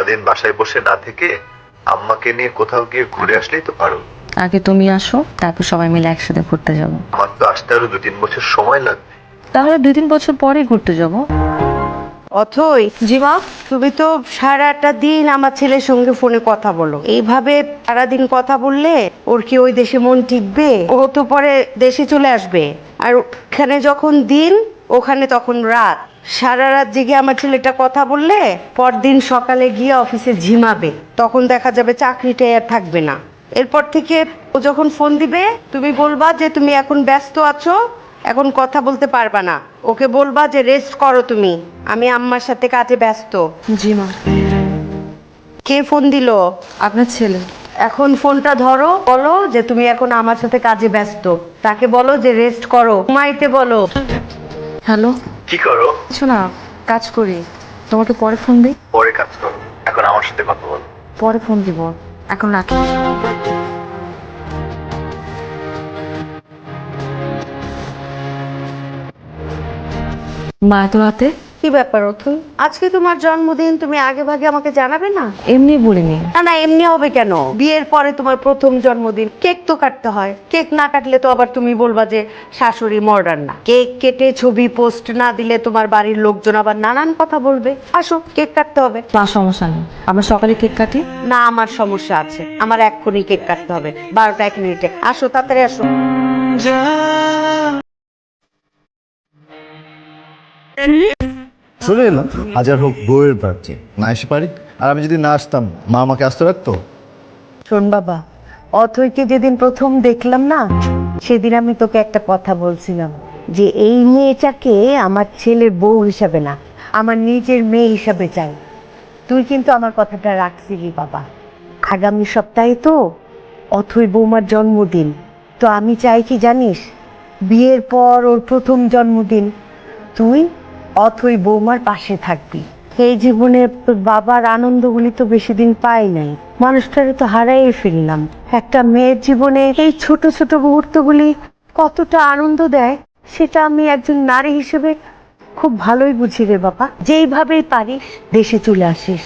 সারাদিন বাসায় বসে না থেকে আম্মাকে নিয়ে কোথাও গিয়ে ঘুরে আসলেই তো পারো। আগে তুমি আসো তারপর সবাই মিলে একসাথে ঘুরতে যাব। আমার তো আসতে আরও দু তিন বছর সময় লাগবে। তাহলে দুই তিন বছর পরে ঘুরতে যাব। অথই জিমা তুমি তো সারাটা দিন আমার ছেলের সঙ্গে ফোনে কথা বলো। এইভাবে সারাদিন কথা বললে ওর কি ওই দেশে মন টিকবে? ও তো পরে দেশে চলে আসবে। আর ওখানে যখন দিন ওখানে তখন রাত। সারা রাত জেগে আমার ছেলেটা কথা বললে পরদিন সকালে গিয়ে অফিসে ঝিমাবে। তখন দেখা যাবে চাকরিটাই আর থাকবে না। এরপর থেকে ও যখন ফোন দিবে তুমি বলবা যে তুমি এখন ব্যস্ত আছো এখন কথা বলতে পারবা না। ওকে বলবা যে রেস্ট করো তুমি। আমি আম্মার সাথে কাজে ব্যস্ত। জি মা কে ফোন দিল? আপনার ছেলে। এখন ফোনটা ধরো বলো যে তুমি এখন আমার সাথে কাজে ব্যস্ত। তাকে বলো যে রেস্ট করো। ঘুমাইতে বলো। হ্যালো? কি করো? কিছু না কাজ করি। তোমাকে পরে ফোন দিই? পরে কাজ করো। এখন আমার সাথে কথা বল। পরে ফোন দিব। এখন রাখি। মা এত রাতে? কি ব্যাপার অথুল আজকে তোমার জন্মদিন তুমি আগে ভাগে আমাকে জানাবে না? এমনি বলিনি। না না এমনি হবে কেন? বিয়ের পরে তোমার প্রথম জন্মদিন কেক তো কাটতে হয়। কেক না কাটলে তো আবার তুমি বলবা যে শাশুড়ি মডার্ন না। কেক কেটে ছবি পোস্ট না দিলে তোমার বাড়ির লোকজন আবার নানান কথা বলবে। আসো কেক কাটতে হবে। মা সমস্যা নেই। আমরা সকালে কেক কাটি? না আমার সমস্যা আছে। আমার এক্ষুনি কেক কাটতে হবে। বারোটা এক মিনিটে। আসো তাড়াতাড়ি আসো। চলে এলাম। হাজার হোক বউয়ের প্রার্থী না এসে পারি? আর আমি যদি না আসতাম, মা আমাকে আসতে রাখতো শোন বাবা অথৈকে যেদিন প্রথম দেখলাম না, সেদিন আমি তোকে একটা কথা বলছিলাম, যে এই মেয়েটাকে আমার ছেলের বউ হিসাবে না, আমার নিজের মেয়ে হিসাবে চাই। তুই কিন্তু আমার কথাটা রাখছিলি বাবা। আগামী সপ্তাহে তো অথৈ বৌমার জন্মদিন। তো আমি চাই কি জানিস, বিয়ের পর ওর প্রথম জন্মদিন। তুই অথৈ বৌমার পাশে থাকবি। এই জীবনে বাবার আনন্দগুলি তো বেশি দিন পাই নাই। মানুষটারে তো হারাই ফেললাম। একটা মেয়ের জীবনে এই ছোট ছোট মুহূর্তগুলি কতটা আনন্দ দেয়, সেটা আমি একজন নারী হিসেবে খুব ভালোই বুঝি রে বাবা। যেইভাবেই পারিস, দেশে চলে আসিস।